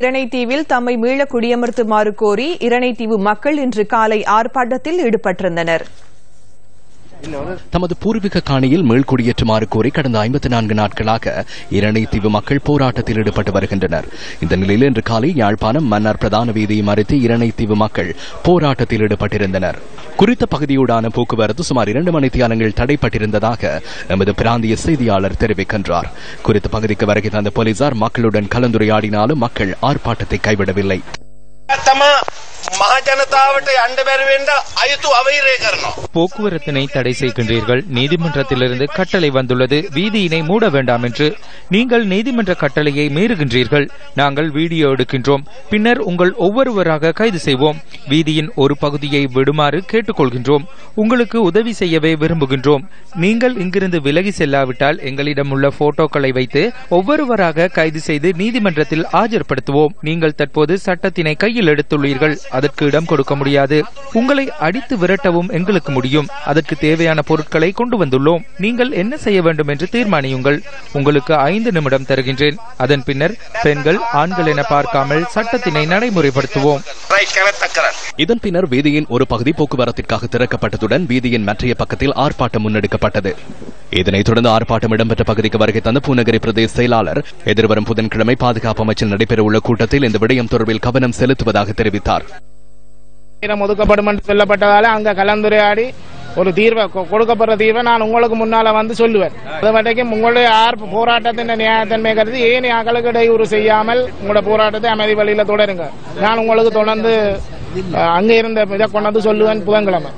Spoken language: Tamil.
இரணைத்தீவில் தம்மை மீள குடியமர்த்துமாறு கோரி இரணைத்தீவு மக்கள் இன்று காலை ஆர்ப்பாட்டத்தில் ஈடுபட்டிருந்தனர். தமது பூர்வீக காணியில் மீள்குடியேற்றுமாறு கோரி கடந்த ஐம்பத்தி நான்கு நாட்களாக இரணைத்தீவு மக்கள் போராட்டத்தில் ஈடுபட்டு வருகின்றனர். இந்த நிலையில் இன்று காலை யாழ்ப்பாணம் மன்னார் பிரதான வீதியை மறித்து இரணைத்தீவு மக்கள் போராட்டத்தில் ஈடுபட்டிருந்தனர். குறித்த பகுதியூடான போக்குவரத்து சுமார் இரண்டு மணி தியானங்கள் தடைப்பட்டிருந்ததாக எமது பிராந்திய செய்தியாளர் தெரிவிக்கின்றார். குறித்த பகுதிக்கு வருகை தந்த போலீசார் மக்களுடன் கலந்துரையாடினாலும் மக்கள் ஆர்ப்பாட்டத்தை கைவிடவில்லை. போக்குவரத்தினை தடை செய்கின்றீர்கள். நீதிமன்றத்திலிருந்து கட்டளை வந்துள்ளது. வீதியினை மூட வேண்டாம் என்று நீங்கள் நீதிமன்ற கட்டளையை மீறுகின்றீர்கள். நாங்கள் வீடியோ எடுக்கின்றோம். பின்னர் உங்கள் ஒவ்வொருவராக கைது செய்வோம். வீதியின் ஒரு பகுதியை விடுமாறு கேட்டுக்கொள்கின்றோம். உங்களுக்கு உதவி செய்யவே விரும்புகின்றோம். நீங்கள் இங்கிருந்து விலகி செல்லாவிட்டால் எங்களிடம் உள்ள போட்டோக்களை வைத்து ஒவ்வொருவராக கைது செய்து நீதிமன்றத்தில் ஆஜர்படுத்துவோம். நீங்கள் தற்போது சட்டத்தினை கையில் எடுத்துள்ளீர்கள். அதற்கு இடம் கொடுக்க முடியாது. உங்களை அடித்து விரட்டவும் எங்களுக்கு முடியும். அதற்கு தேவையான பொருட்களை கொண்டு வந்துள்ளோம். நீங்கள் என்ன செய்ய வேண்டும் என்று தீர்மானியுங்கள். உங்களுக்கு ஐந்து நிமிடம் தருகின்றேன். அதன் பின்னர் பெண்கள் ஆண்கள் என பார்க்காமல் சட்டத்தினை நடைமுறைப்படுத்துவோம். இதன் பின்னர் வீதியின் ஒரு பகுதி போக்குவரத்திற்காக திறக்கப்பட்டதுடன் வீதியின் மற்றைய பக்கத்தில் ஆர்ப்பாட்டம் முன்னெடுக்கப்பட்டது. இதனைத் தொடர்ந்து ஆர்ப்பாட்டம் இடம்பெற்ற பகுதிக்கு வருகை தந்த பூநகரி பிரதேச செயலாளர் எதிர்வரும் புதன்கிழமை பாதுகாப்பு அமைச்சில் நடைபெறவுள்ள கூட்டத்தில் இந்த விடயம் தொடர்பில் கவனம் செலுத்துவதாக தெரிவித்தார். நேரம் ஒதுக்கப்படும் என்று சொல்லப்பட்டதால அங்க கலந்துரையாடி ஒரு தீர்வை கொ- கொடுக்கப்படுற தீர்வை நான் உங்களுக்கு முன்னால வந்து சொல்லுவேன். அது வரைக்கும் உங்களுடைய ஆர் போராட்டத்தின் நியாயத்தன்மை கருதி ஏன் அகலுக்கு இடையூறு செய்யாமல் உங்களோட போராட்டத்தை அமைதி வழியில தொடருங்க. நான் உங்களுக்கு தொடர்ந்து அங்க இருந்த இதை கொண்டாந்து சொல்லுவேன் புதன்கிழமை.